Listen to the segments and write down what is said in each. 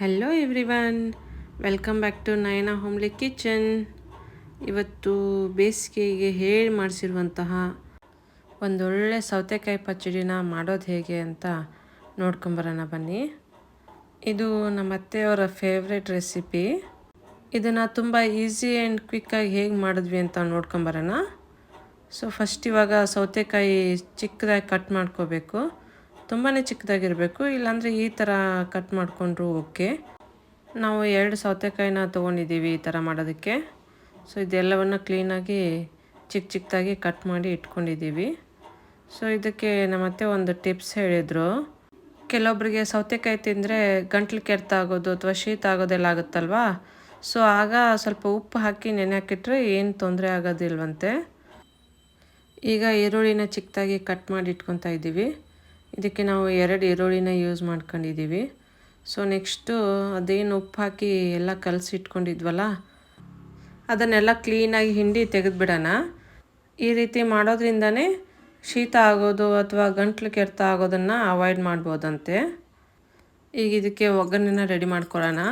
Hello everyone welcome back to Nayana homely kitchen ಇವತ್ತು ಬೇಸಿಗೆಗೆ ಹೇಳಿ ಮಾಡಿಸಿರುವಂತಹ ಒಂದೊಳ್ಳೆ ಸೌತೆಕಾಯಿ ಪಚ್ಚಡಿನ ಮಾಡೋದು ಹೇಗೆ ಅಂತ ನೋಡ್ಕೊಂಬರೋಣ ಬನ್ನಿ. ಇದು ನಮ್ಮ ಅತ್ತೆಯವರ ಫೇವ್ರೆಟ್ ರೆಸಿಪಿ ಇದನ್ನು ತುಂಬ ಈಸಿ ಆ್ಯಂಡ್ ಕ್ವಿಕ್ಕಾಗಿ ಹೇಗೆ ಮಾಡಿದ್ವಿ ಅಂತ ನೋಡ್ಕೊಂಬರೋಣ. ಸೊ ಫಸ್ಟ್ ಇವಾಗ ಸೌತೆಕಾಯಿ ಚಿಕ್ಕದಾಗಿ ಕಟ್ ಮಾಡ್ಕೋಬೇಕು. ತುಂಬಾ ಚಿಕ್ಕದಾಗಿರಬೇಕು, ಇಲ್ಲಾಂದರೆ ಈ ಥರ ಕಟ್ ಮಾಡಿಕೊಂಡ್ರು ಓಕೆ. ನಾವು ಎರಡು ಸೌತೆಕಾಯಿನ ತೊಗೊಂಡಿದ್ದೀವಿ ಈ ಥರ ಮಾಡೋದಕ್ಕೆ. ಸೊ ಇದೆಲ್ಲವನ್ನು ಕ್ಲೀನಾಗಿ ಚಿಕ್ಕ ಚಿಕ್ಕದಾಗಿ ಕಟ್ ಮಾಡಿ ಇಟ್ಕೊಂಡಿದ್ದೀವಿ. ಸೊ ಇದಕ್ಕೆ ನಮ್ಮತ್ತೆ ಒಂದು ಟಿಪ್ಸ್ ಹೇಳಿದರು. ಕೆಲವೊಬ್ಬರಿಗೆ ಸೌತೆಕಾಯಿ ತಿಂದರೆ ಗಂಟ್ಲು ಕೆರೆತ ಆಗೋದು ಅಥವಾ ಶೀತ ಆಗೋದೆಲ್ಲ ಆಗುತ್ತಲ್ವಾ? ಸೊ ಆಗ ಸ್ವಲ್ಪ ಉಪ್ಪು ಹಾಕಿ ನೆನೆ ಹಾಕಿಟ್ರೆ ಏನು ತೊಂದರೆ ಆಗೋದಿಲ್ವಂತೆ. ಈಗ ಈರುಳ್ಳಿನ ಚಿಕ್ಕದಾಗಿ ಕಟ್ ಮಾಡಿ ಇಟ್ಕೊತಾ ಇದ್ದೀವಿ. ಇದಕ್ಕೆ ನಾವು ಎರಡು ಈರುಳ್ಳಿನ ಯೂಸ್ ಮಾಡ್ಕೊಂಡಿದ್ದೀವಿ. ಸೊ ನೆಕ್ಸ್ಟು ಅದೇನು ಉಪ್ಪು ಹಾಕಿ ಎಲ್ಲ ಕಲಸಿ ಇಟ್ಕೊಂಡಿದ್ವಲ್ಲ ಅದನ್ನೆಲ್ಲ ಕ್ಲೀನಾಗಿ ಹಿಂಡಿ ತೆಗೆದುಬಿಡೋಣ ಈ ರೀತಿ ಮಾಡೋದ್ರಿಂದನೇ ಶೀತ ಆಗೋದು ಅಥವಾ ಗಂಟ್ಲು ಕೆರೆತ ಆಗೋದನ್ನು ಅವಾಯ್ಡ್ ಮಾಡ್ಬೋದಂತೆ. ಈಗ ಇದಕ್ಕೆ ಒಗ್ಗರಣೆನ ರೆಡಿ ಮಾಡ್ಕೊಳ್ಳೋಣ.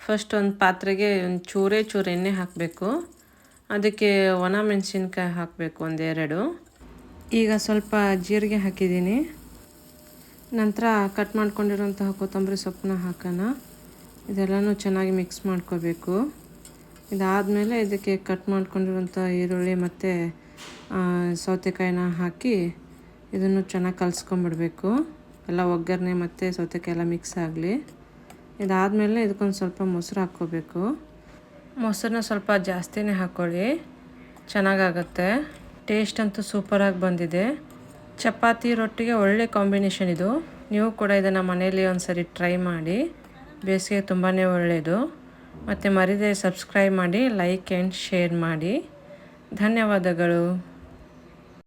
ಫಸ್ಟ್ ಒಂದು ಪಾತ್ರೆಗೆ ಒಂದು ಚೂರೇ ಚೂರು ಎಣ್ಣೆ ಹಾಕಬೇಕು. ಅದಕ್ಕೆ ಒಣ ಮೆಣಸಿನ್ಕಾಯಿ ಹಾಕಬೇಕು ಒಂದೆರಡು. ಈಗ ಸ್ವಲ್ಪ ಜೀರಿಗೆ ಹಾಕಿದ್ದೀನಿ. ನಂತರ ಕಟ್ ಮಾಡ್ಕೊಂಡಿರೋಂತಹ ಕೊತ್ತಂಬರಿ ಸೊಪ್ಪನ್ನ ಹಾಕೋಣ. ಇದೆಲ್ಲನೂ ಚೆನ್ನಾಗಿ ಮಿಕ್ಸ್ ಮಾಡ್ಕೋಬೇಕು. ಇದಾದಮೇಲೆ ಇದಕ್ಕೆ ಕಟ್ ಮಾಡ್ಕೊಂಡಿರುವಂಥ ಈರುಳ್ಳಿ ಮತ್ತು ಸೌತೆಕಾಯಿನ ಹಾಕಿ ಇದನ್ನು ಚೆನ್ನಾಗಿ ಕಲಸ್ಕೊಂಬಿಡಬೇಕು. ಎಲ್ಲ ಒಗ್ಗರಣೆ ಮತ್ತು ಸೌತೆಕಾಯಿ ಎಲ್ಲ ಮಿಕ್ಸ್ ಆಗಲಿ. ಇದಾದಮೇಲೆ ಇದಕ್ಕೊಂದು ಸ್ವಲ್ಪ ಮೊಸರು ಹಾಕ್ಕೋಬೇಕು. ಮೊಸರನ್ನ ಸ್ವಲ್ಪ ಜಾಸ್ತಿನೇ ಹಾಕ್ಕೊಳ್ಳಿ ಚೆನ್ನಾಗಾಗತ್ತೆ. ಟೇಸ್ಟ್ ಅಂತೂ ಸೂಪರಾಗಿ ಬಂದಿದೆ. ಚಪಾತಿ ರೊಟ್ಟಿಗೆ ಒಳ್ಳೆ ಕಾಂಬಿನೇಷನ್ ಇದು. ನೀವು ಕೂಡ ಇದನ್ನು ಮನೆಯಲ್ಲಿ ಒಂದು ಸರಿ ಟ್ರೈ ಮಾಡಿ. ಬೇಸಿಗೆ ತುಂಬಾ ಒಳ್ಳೆಯದು. ಮತ್ತು ಮರಿದೇ ಸಬ್ಸ್ಕ್ರೈಬ್ ಮಾಡಿ ಲೈಕ್ ಆ್ಯಂಡ್ ಶೇರ್ ಮಾಡಿ. ಧನ್ಯವಾದಗಳು.